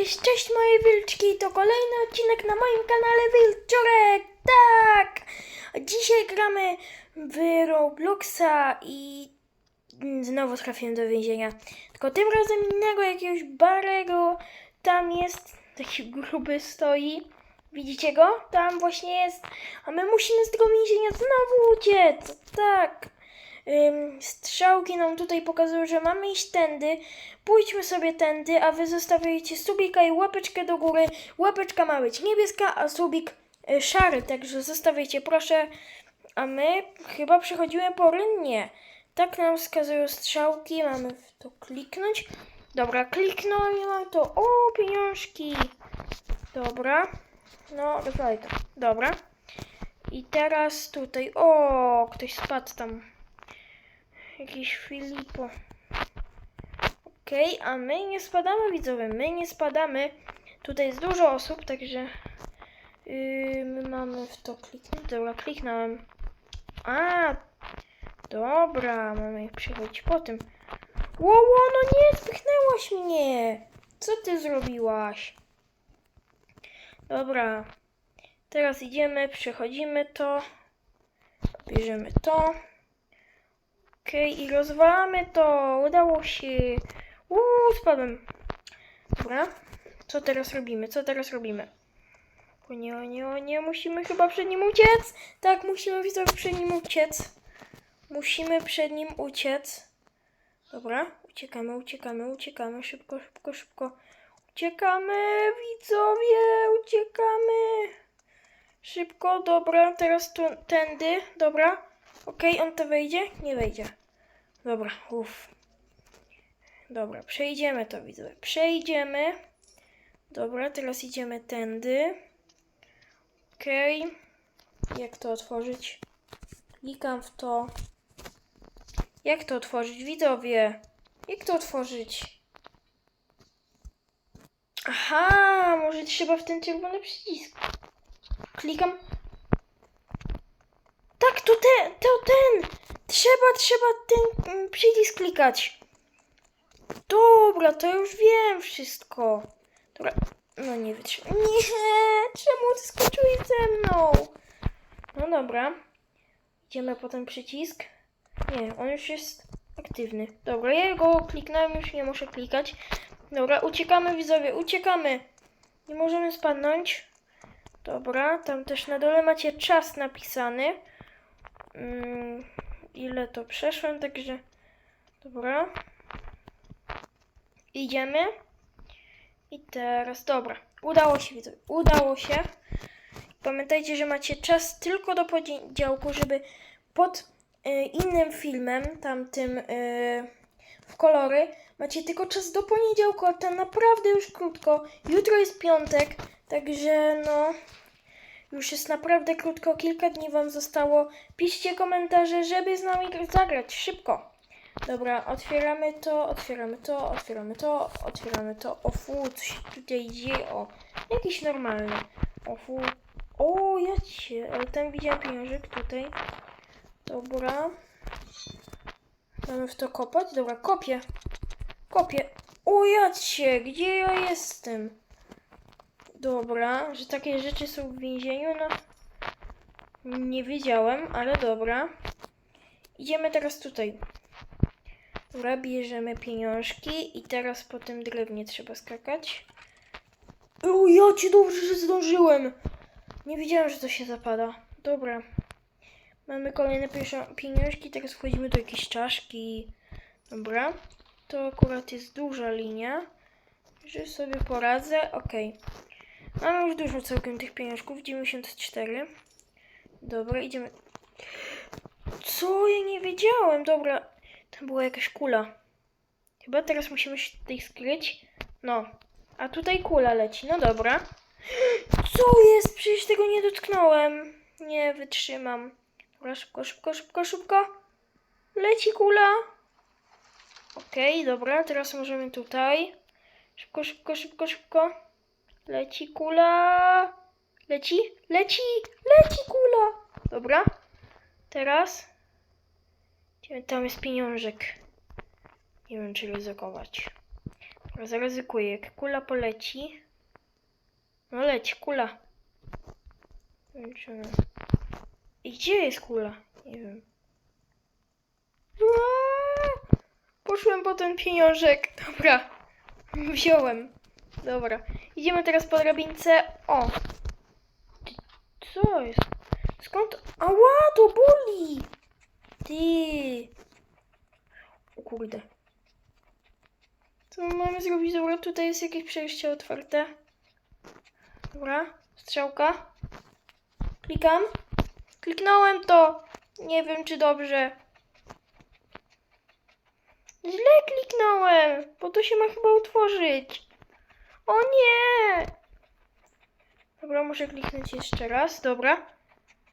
Cześć, moje wilczki, to kolejny odcinek na moim kanale Wilczorek, tak! Dzisiaj gramy w Robloxa i znowu trafiłem do więzienia. Tylko tym razem innego, jakiegoś Barego, tam jest, taki gruby stoi. Widzicie go? Tam właśnie jest, a my musimy z tego więzienia znowu uciec, tak! Strzałki nam tutaj pokazują, że mamy iść tędy. Pójdźmy sobie tędy, a wy zostawiajcie subika i łapeczkę do góry. Łapeczka ma być niebieska, a subik y, szary, także zostawiajcie proszę. A my chyba przechodzimy pory? Nie. Tak nam wskazują strzałki, mamy w to kliknąć. Dobra, kliknąłem i mam to. O, pieniążki. Dobra. No, to. Dobra. I teraz tutaj. O, ktoś spadł tam. Jakiś Filipo. Okej, a my nie spadamy, widzowie. My nie spadamy. Tutaj jest dużo osób, także yy, my mamy w to kliknąć. Dobra, kliknąłem. A, dobra, mamy przychodzić po tym. Ło, ło, no nie, spychnęłaś mnie. Co ty zrobiłaś? Dobra, teraz idziemy, przechodzimy to. Bierzemy to. Okej, i rozwalamy to. Udało się. Uuu, spadłem. Dobra. Co teraz robimy? Co teraz robimy? O nie, o nie, o nie. Musimy chyba przed nim uciec. Tak, musimy widzowie przed nim uciec. Musimy przed nim uciec. Dobra. Uciekamy, uciekamy, uciekamy. Szybko, szybko, szybko. Uciekamy, widzowie. Uciekamy. Szybko, dobra. Teraz tu, tędy. Dobra. Okej, on to wejdzie? Nie wejdzie. Dobra, uff. Dobra, przejdziemy to, widzę. Przejdziemy. Dobra, teraz idziemy tędy. Okej. Jak to otworzyć? Klikam w to. Jak to otworzyć? Widzowie. Jak to otworzyć? Aha, może trzeba w ten czerwony przycisk. Klikam. Tak, to ten, to ten! Trzeba, trzeba ten mm, przycisk klikać. Dobra, to już wiem wszystko. Dobra, no nie wytrzymam. Nie, czemu ty skoczyłeś ze mną? No dobra. Idziemy po ten przycisk. Nie, on już jest aktywny. Dobra, ja go kliknąłem, już nie muszę klikać. Dobra, uciekamy widzowie, uciekamy. Nie możemy spadnąć. Dobra, tam też na dole macie czas napisany. Mm, ile to przeszłem, także dobra. Idziemy. I teraz, dobra, udało się, widzowie, udało się. Pamiętajcie, że macie czas tylko do poniedziałku, żeby pod y, innym filmem, tamtym y, w kolory, macie tylko czas do poniedziałku, a to naprawdę już krótko. Jutro jest piątek, także no, już jest naprawdę krótko, kilka dni Wam zostało. Piszcie komentarze, żeby z nami zagrać. Szybko. Dobra, otwieramy to, otwieramy to, otwieramy to, otwieramy to. O fu, co się tutaj dzieje? O, jakiś normalny. O fu. O, ja cię, tam widziałem pieniążek tutaj. Dobra. Mamy w to kopać? Dobra, kopię. Kopię. O, ja cię, gdzie ja jestem? Dobra, że takie rzeczy są w więzieniu, no nie wiedziałem, ale dobra. Idziemy teraz tutaj. Dobra, bierzemy pieniążki i teraz po tym drewnie trzeba skakać. O, ja ci dobrze, że zdążyłem. Nie wiedziałem, że to się zapada. Dobra. Mamy kolejne pieniążki, teraz wchodzimy do jakiejś czaszki. Dobra. To akurat jest duża linia. Że sobie poradzę. Okej. Mamy już dużo całkiem tych pieniążków, 94. Dobra, idziemy. Co? Ja nie wiedziałem. Dobra, tam była jakaś kula. Chyba teraz musimy się tutaj skryć. No, a tutaj kula leci. No dobra. Co jest? Przecież tego nie dotknąłem. Nie wytrzymam. Dobra, szybko, szybko, szybko, szybko. Leci kula. Okej, dobra, teraz możemy tutaj. Szybko, szybko, szybko, szybko. Leci kula. Leci, leci, leci kula. Dobra. Teraz. Tam jest pieniążek. Nie wiem, czy ryzykować. Zaryzykuję. Jak kula poleci. No leć, kula. I gdzie jest kula? Nie wiem. Ua! Poszłem po ten pieniążek. Dobra. Wziąłem. Dobra. Idziemy teraz po drabince. O! Co jest? Skąd? Ała, to boli! Ty! O kurde. Co my mamy zrobić? Dobra, tutaj jest jakieś przejście otwarte. Dobra, strzałka. Klikam. Kliknąłem to. Nie wiem, czy dobrze. Źle kliknąłem, bo to się ma chyba utworzyć. O nie! Dobra, muszę kliknąć jeszcze raz. Dobra.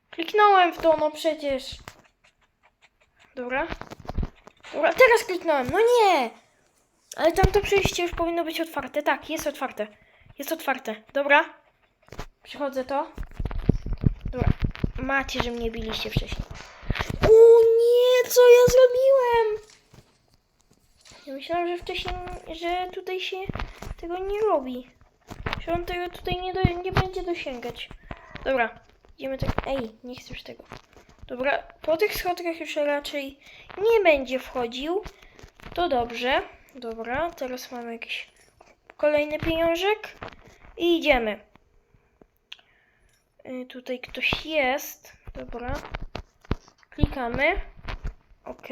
Kliknąłem w to, no przecież. Dobra. Dobra, teraz kliknąłem. No nie! Ale tamto przejście już powinno być otwarte. Tak, jest otwarte. Jest otwarte. Dobra. Przychodzę to. Dobra. Macie, że mnie biliście wcześniej. O nie, co ja zrobiłem? Ja myślałam, że wcześniej, że tutaj się tego nie robi. Że on tego tutaj nie, do, nie będzie dosięgać. Dobra, idziemy tak. Ej, nie już tego. Dobra, po tych schodkach już raczej nie będzie wchodził. To dobrze. Dobra, teraz mamy jakiś kolejny pieniążek. I idziemy. Y, tutaj ktoś jest. Dobra. Klikamy. OK.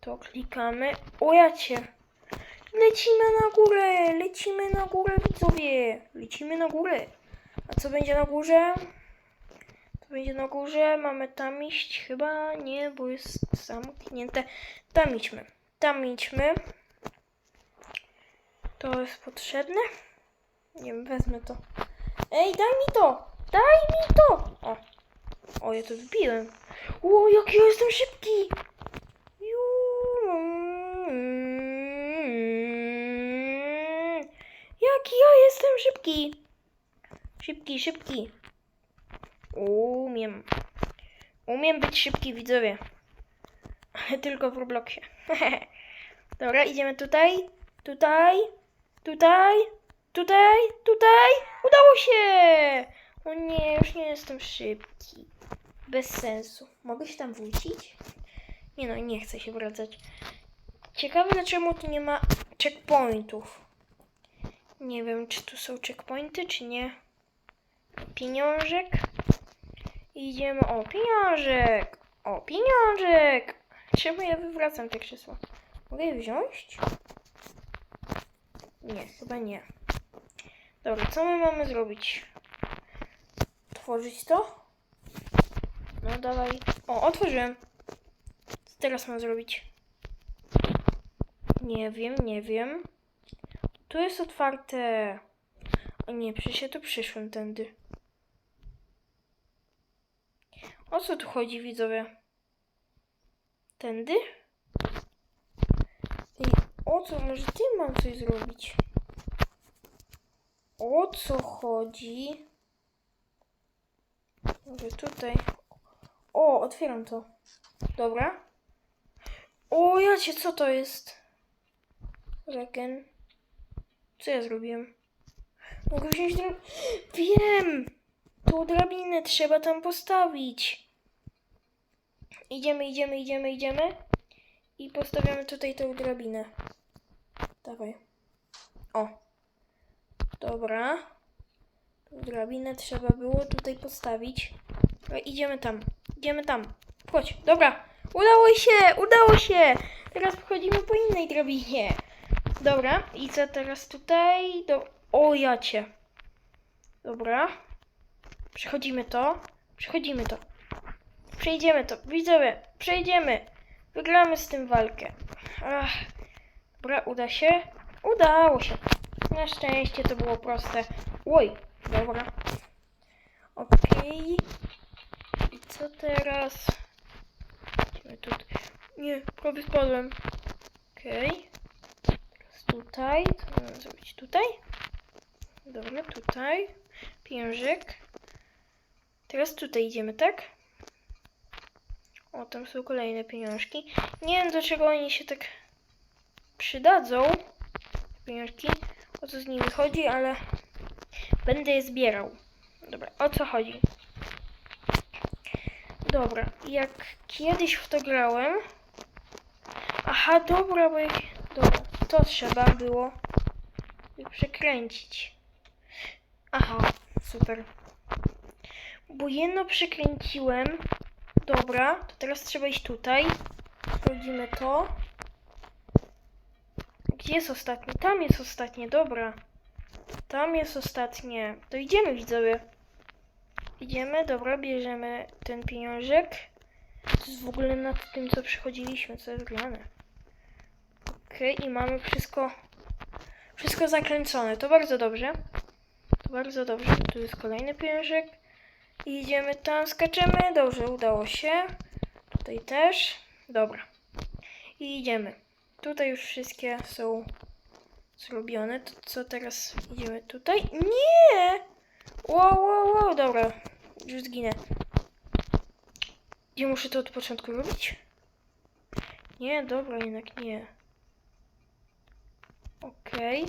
To klikamy. O jacie. Lecimy na górę. Lecimy na górę, widzowie. Lecimy na górę. A co będzie na górze? Co będzie na górze? Mamy tam iść? Chyba nie, bo jest zamknięte. Tam idźmy. Tam idźmy. To jest potrzebne? Nie wiem, wezmę to. Ej, daj mi to! Daj mi to! O, o ja to wbiłem. O, jaki ja jestem szybki! Ju- Jaki ja jestem szybki! Szybki, szybki. Umiem. Umiem być szybki, widzowie. Tylko w Robloxie. Dobra, idziemy tutaj, tutaj, tutaj, tutaj, tutaj. Udało się! O nie, już nie jestem szybki. Bez sensu. Mogę się tam wrócić? Nie no, nie chcę się wracać. Ciekawe, dlaczego tu nie ma checkpointów. Nie wiem, czy tu są checkpointy, czy nie. Pieniążek. Idziemy. O, pieniążek! O, pieniążek! Czemu ja wywracam te krzesła? Mogę je wziąć? Nie, chyba nie. Dobra, co my mamy zrobić? Otworzyć to? No dawaj. O, otworzyłem. Co teraz mam zrobić? Nie wiem, nie wiem. Tu jest otwarte. O nie, przecież ja tu przyszłem tędy. O co tu chodzi, widzowie? Tędy? Ej, o co? Może ty mam coś zrobić? O co chodzi? Może tutaj. O, otwieram to. Dobra. O, jacie, co to jest? Regen. Co ja zrobiłem? Mogę wziąć drab... Wiem! Tą drabinę trzeba tam postawić. Idziemy, idziemy, idziemy, idziemy. I postawiamy tutaj tą drabinę. Dawaj. O. Dobra. Tą drabinę trzeba było tutaj postawić. Dobra, idziemy tam. Idziemy tam. Chodź. Dobra. Udało się! Udało się! Teraz wchodzimy po innej drabinie. Dobra. I co teraz tutaj? Do... O, jacie. Dobra. Przechodzimy to. Przechodzimy to. Przejdziemy to. Widzowie, przejdziemy. Wygramy z tym walkę. Ach. Dobra, uda się? Udało się. Na szczęście to było proste. Oj, dobra. Okej. I co teraz? Idziemy tutaj. Nie, prawie spadłem. Okej. Teraz tutaj. Co mam zrobić tutaj? Dobra, tutaj. Piężyk. Teraz tutaj idziemy, tak? O, tam są kolejne pieniążki. Nie wiem, do czego oni się tak przydadzą. pieniążki, o co z nimi chodzi, ale będę je zbierał. Dobra, o co chodzi? Dobra, jak kiedyś w to grałem. Aha, dobra, bo jak. To trzeba było przekręcić. Aha, super. Bo jedno przekręciłem. Dobra, to teraz trzeba iść tutaj. Sprawdzimy to. Gdzie jest ostatni? Tam jest ostatnie, dobra. Tam jest ostatnie. To idziemy, widzowie. Idziemy, dobra, bierzemy ten pieniążek. To jest w ogóle nad tym, co przechodziliśmy, co jest grane. Okej, i mamy wszystko, wszystko zakręcone. To bardzo dobrze. To bardzo dobrze. Tu jest kolejny pieniążek. I idziemy tam, skaczemy. Dobrze, udało się. Tutaj też. Dobra. I idziemy. Tutaj już wszystkie są zrobione. To co teraz? Idziemy tutaj? Nie! Wow, wow, wow, dobra. Już zginę. Nie muszę to od początku robić? Nie, dobra, jednak nie. Okej.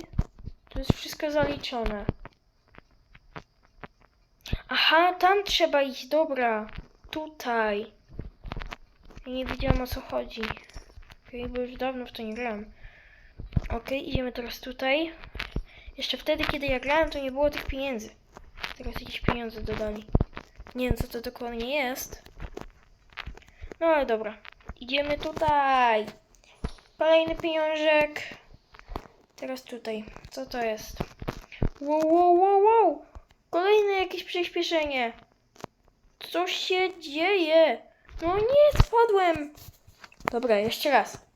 To jest wszystko zaliczone. Aha, tam trzeba iść, dobra. Tutaj. Nie wiedziałam o co chodzi. Okej, bo już dawno w to nie grałem. Okej, idziemy teraz tutaj. Jeszcze wtedy, kiedy ja grałem, to nie było tych pieniędzy. Teraz jakieś pieniądze dodali. Nie wiem, co to dokładnie jest. No ale dobra. Idziemy tutaj. Kolejny pieniążek. Teraz tutaj. Co to jest? Wow, wow, wow, wow. Kolejne jakieś przyspieszenie. Co się dzieje? No nie, spadłem. Dobra, jeszcze raz.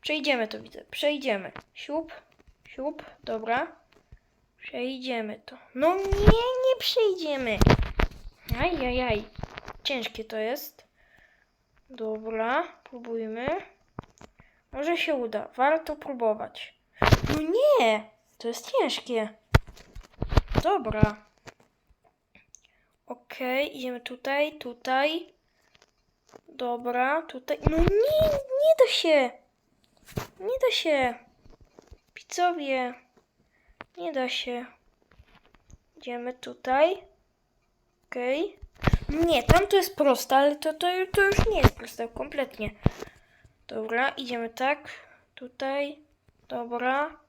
Przejdziemy to, widzę. Przejdziemy. Siup, siup, dobra. Przejdziemy to. No nie, nie przejdziemy. Ajajaj. Ciężkie to jest. Dobra, próbujmy. Może się uda. Warto próbować. No nie! To jest ciężkie. Dobra. Okej, idziemy tutaj, tutaj. Dobra, tutaj. No nie, nie da się. Nie da się. Widzowie. Nie da się. Idziemy tutaj. Okej. Nie, tam to jest proste, ale to, to, to już nie jest proste, kompletnie. Dobra, idziemy tak. Tutaj. Dobra.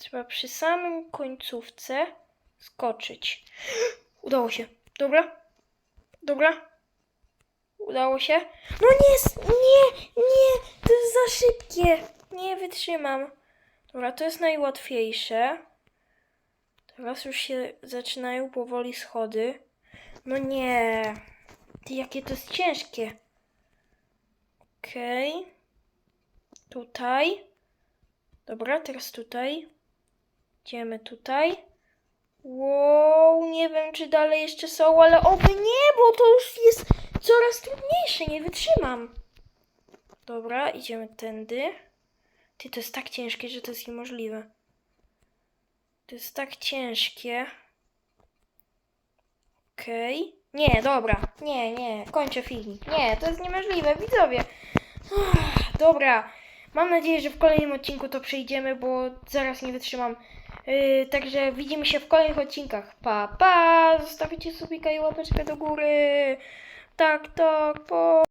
Trzeba przy samym końcówce skoczyć. Udało się. Dobra. Dobra. Udało się. No nie, nie, nie, to jest za szybkie. Nie wytrzymam. Dobra, to jest najłatwiejsze. Teraz już się zaczynają powoli schody. No nie. Ty, jakie to jest ciężkie. Okej. Tutaj. Dobra, teraz tutaj. Idziemy tutaj. Wow, nie wiem, czy dalej jeszcze są, ale oby nie, bo to już jest coraz trudniejsze, nie wytrzymam. Dobra, idziemy tędy. Ty, to jest tak ciężkie, że to jest niemożliwe. To jest tak ciężkie. Okej. Nie, dobra. Nie, nie. Kończę filmik. Nie, to jest niemożliwe, widzowie. Uff, Dobra. Mam nadzieję, że w kolejnym odcinku to przejdziemy, bo zaraz nie wytrzymam. Yy, także widzimy się w kolejnych odcinkach. Pa, pa! Zostawicie subika i łapeczkę do góry. Tak, tak, po.